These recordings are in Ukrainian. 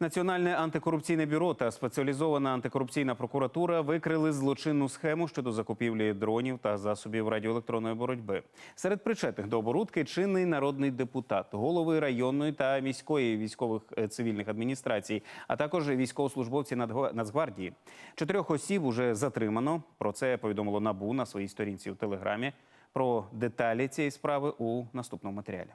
Національне антикорупційне бюро та спеціалізована антикорупційна прокуратура викрили злочинну схему щодо закупівлі дронів та засобів радіоелектронної боротьби. Серед причетних до оборудки чинний народний депутат, голови районної та міської військових е, цивільних адміністрацій, а також військовослужбовці Нацгвардії. Чотирьох осіб уже затримано. Про це повідомило НАБУ на своїй сторінці у телеграмі. Про деталі цієї справи у наступному матеріалі.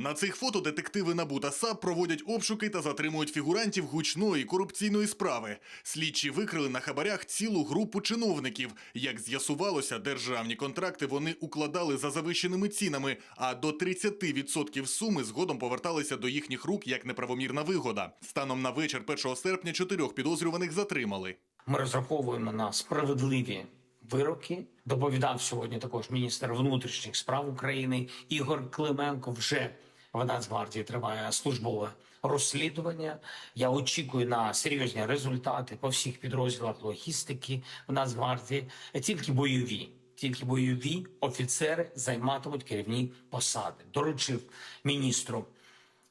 На цих фото детективи НАБУ та САП проводять обшуки та затримують фігурантів гучної корупційної справи. Слідчі викрили на хабарях цілу групу чиновників. Як з'ясувалося, державні контракти вони укладали за завищеними цінами, а до 30% суми згодом поверталися до їхніх рук як неправомірна вигода. Станом на вечір 1 серпня чотирьох підозрюваних затримали. Ми розраховуємо на справедливі вироки. Доповідав сьогодні також міністр внутрішніх справ України Ігор Клименко. Вже в Нацгвардії триває службове розслідування. Я очікую на серйозні результати по всіх підрозділах логістики в Нацгвардії. Тільки бойові. Тільки бойові офіцери займатимуть керівні посади. Доручив міністру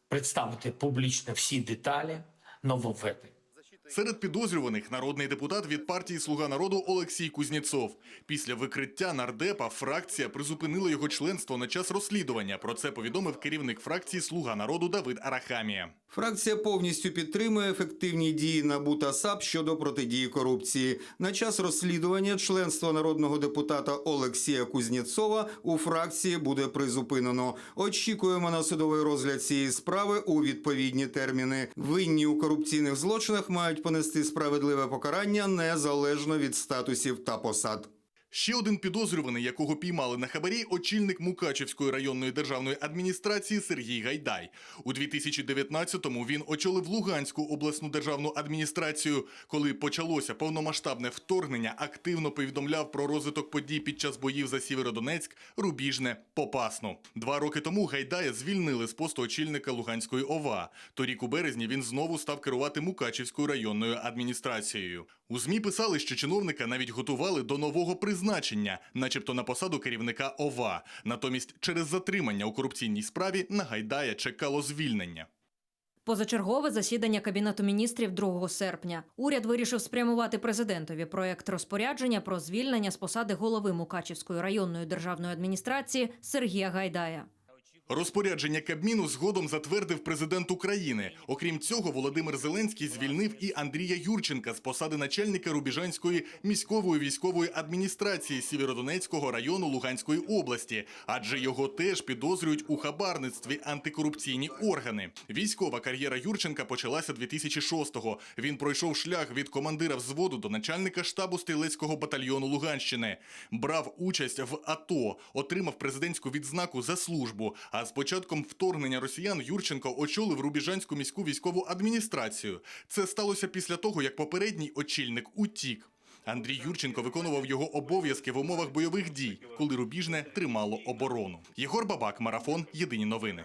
представити публічно всі деталі нововведень. Серед підозрюваних народний депутат від партії Слуга народу Олексій Кузнєцов. Після викриття нардепа фракція призупинила його членство на час розслідування. Про це повідомив керівник фракції Слуга народу Давид Арахамія. Фракція повністю підтримує ефективні дії НАБУ та САП щодо протидії корупції. На час розслідування членство народного депутата Олексія Кузнєцова у фракції буде призупинено. Очікуємо на судовий розгляд цієї справи у відповідні терміни. Винні у корупційних злочинах мають понести справедливе покарання незалежно від статусів та посад. Ще один підозрюваний, якого піймали на хабарі, очільник Мукачевської районної державної адміністрації Сергій Гайдай. У 2019-му він очолив Луганську обласну державну адміністрацію. Коли почалося повномасштабне вторгнення, активно повідомляв про розвиток подій під час боїв за Сєвєродонецьк, Рубіжне, Попасну. Два роки тому Гайдая звільнили з посту очільника Луганської ОВА. Торік у березні він знову став керувати Мукачевською районною адміністрацією. У ЗМІ писали, що чиновника навіть готували до нового призначення, начебто на посаду керівника ОВА. Натомість, через затримання у корупційній справі на Гайдая чекало звільнення. Позачергове засідання Кабінету міністрів 2 серпня. Уряд вирішив спрямувати президентові проект розпорядження про звільнення з посади голови Мукачівської районної державної адміністрації Сергія Гайдая. Розпорядження Кабміну згодом затвердив президент України. Окрім цього, Володимир Зеленський звільнив і Андрія Юрченка з посади начальника Рубіжанської міськової військової адміністрації Сєвєродонецького району Луганської області, адже його теж підозрюють у хабарництві антикорупційні органи. Військова кар'єра Юрченка почалася 2006-го. Він пройшов шлях від командира взводу до начальника штабу стрілецького батальйону Луганщини. Брав участь в АТО, отримав президентську відзнаку за службу. А з початком вторгнення росіян Юрченко очолив Рубіжанську міську військову адміністрацію. Це сталося після того, як попередній очільник утік. Андрій Юрченко виконував його обов'язки в умовах бойових дій, коли Рубіжне тримало оборону. Єгор Бабак, марафон. Єдині новини.